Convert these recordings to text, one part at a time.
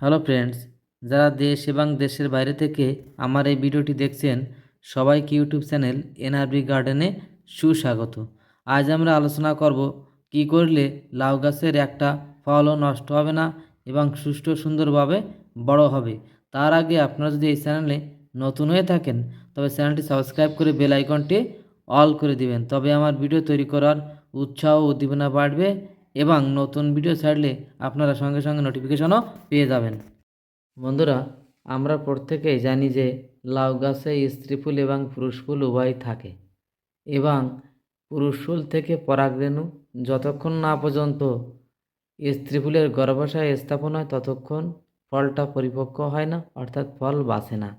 Hello friends, যারা দেশ এবং দেশের বাইরে থেকে আমার এই ভিডিওটি দেখছেন, সবাইকে ইউটিউব চ্যানেল এনআরবি গার্ডেনে সুস্বাগত। আজ আমরা আলোচনা করব কি করলে লাউ গাছের একটা ফলও নষ্ট হবে না এবং সুষ্ঠু সুন্দরভাবে বড় হবে। তার আগে আপনারা যদি এই চ্যানেলে নতুন হয়ে থাকেন, তবে চ্যানেলটি সাবস্ক্রাইব করে বেল আইকনটি অল করে দিবেন, তবে আমার ভিডিও তৈরি করার উৎসাহ উদ্দীপনা বাড়বে এবং নতুন ভিডিও ছাড়লে আপনারা সঙ্গে সঙ্গে নোটিফিকেশনও পেয়ে যাবেন। বন্ধুরা, আমরা প্রত্যেকেই জানি যে লাউ গাছে স্ত্রী ফুল এবং পুরুষ ফুল উভয় থাকে এবং পুরুষ ফুল থেকে পরাগরেণু যতক্ষণ না পর্যন্ত স্ত্রী ফুলের গর্ভাশয় স্থাপন হয় ততক্ষণ ফলটা পরিপক্ক হয় না, অর্থাৎ ফল বাসে না।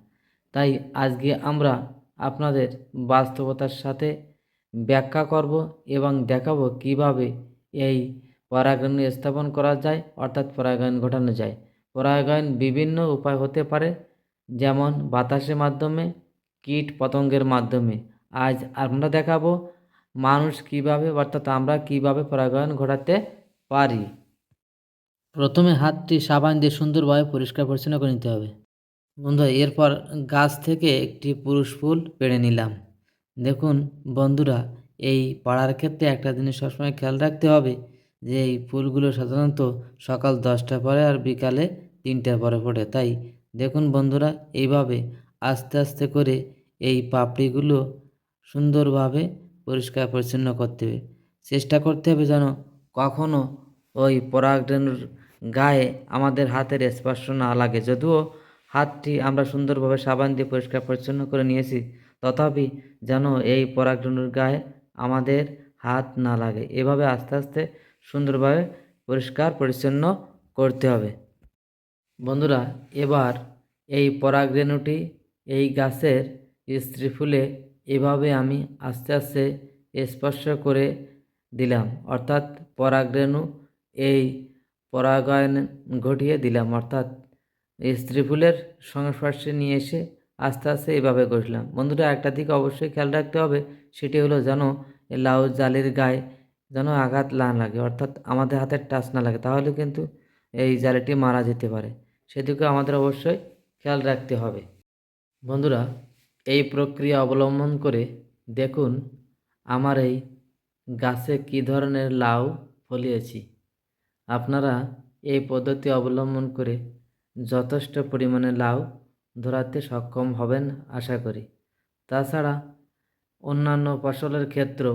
তাই আজকে আমরা আপনাদের বাস্তবতার সাথে ব্যাখ্যা করব এবং দেখাবো কীভাবে এই পরাগায়ন স্থাপন করা যায়, অর্থাৎ পরাগায়ন ঘটানো যায়। পরাগায়ন বিভিন্ন উপায় হতে পারে, যেমন বাতাসের মাধ্যমে, কীট পতঙ্গের মাধ্যমে। আজ আমরা দেখাবো মানুষ কীভাবে, অর্থাৎ আমরা কীভাবে পরাগায়ন ঘটাতে পারি। প্রথমে হাতটি সাবান দিয়ে সুন্দরভাবে পরিষ্কার পরিচ্ছন্ন করে নিতে হবে। বন্ধুরা, এরপর গাছ থেকে একটি পুরুষ ফুল পেড়ে নিলাম। দেখুন বন্ধুরা, এই পাড়ার ক্ষেত্রে একটা জিনিস সবসময় খেয়াল রাখতে হবে যে এই ফুলগুলো সাধারণত সকাল দশটার পরে আর বিকালে তিনটার পরে ফোটে। তাই দেখুন বন্ধুরা, এইভাবে আস্তে আস্তে করে এই পাপড়িগুলো সুন্দরভাবে পরিষ্কার পরিচ্ছন্ন করতে হবে। চেষ্টা করতে হবে যেন কখনও ওই পরাগরেণুর গায়ে আমাদের হাতের স্পর্শ না লাগে। যদিও হাতটি আমরা সুন্দরভাবে সাবান দিয়ে পরিষ্কার পরিচ্ছন্ন করে নিয়েছি, তথাপি যেন এই পরাগরেণুর গায়ে আমাদের হাত না লাগে। এভাবে আস্তে আস্তে সুন্দরভাবে পরিষ্কার, পরিচ্ছন্ন করতে হবে। বন্ধুরা, এবার এই পরাগরেণুটি, এই গাছের স্ত্রী ফুলে এভাবে আমি আস্তে আস্তে স্পর্শ করে দিলাম। অর্থাৎ পরাগরেণু এই পরাগায়ন ঘটিয়ে দিলাম। অর্থাৎ স্ত্রী ফুলের সংস্পর্শে নিয়ে এসে আস্তে আস্তে এভাবে করলাম বন্ধুরা, একটা দিক অবশ্যই খেয়াল রাখতে হবে, সেটি হলো যেন লাউ জালের গায়ে যেন আঘাত না লাগে, অর্থাৎ আমাদের হাতের টাচ না লাগে, তাহলে কিন্তু এই জালেটি মারা যেতে পারে। সেদিকে আমাদের অবশ্যই খেয়াল রাখতে হবে। বন্ধুরা, এই প্রক্রিয়া অবলম্বন করে দেখুন আমার এই গাছে কী ধরনের লাউ ফলিয়েছি। আপনারা এই পদ্ধতি অবলম্বন করে যথেষ্ট পরিমাণে লাউ ধরাতে সক্ষম হবেন, আশা করি। তাছাড়া অন্যান্য ফসলের ক্ষেত্র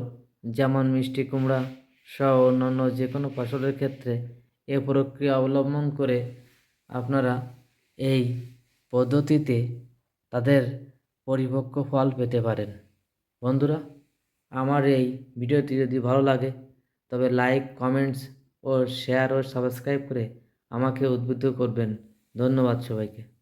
যেমন মিষ্টি কুমড়া সহ অন্যান্য যে কোনো ফসলের ক্ষেত্রে এ প্রক্রিয়া অবলম্বন করে আপনারা এই পদ্ধতিতে তাদের পরিপক্ক ফল পেতে পারেন। বন্ধুরা, আমার এই ভিডিওটি যদি ভালো লাগে, তবে লাইক, কমেন্টস ও শেয়ার ও সাবস্ক্রাইব করে আমাকে উদ্বুদ্ধ করবেন। ধন্যবাদ সবাইকে।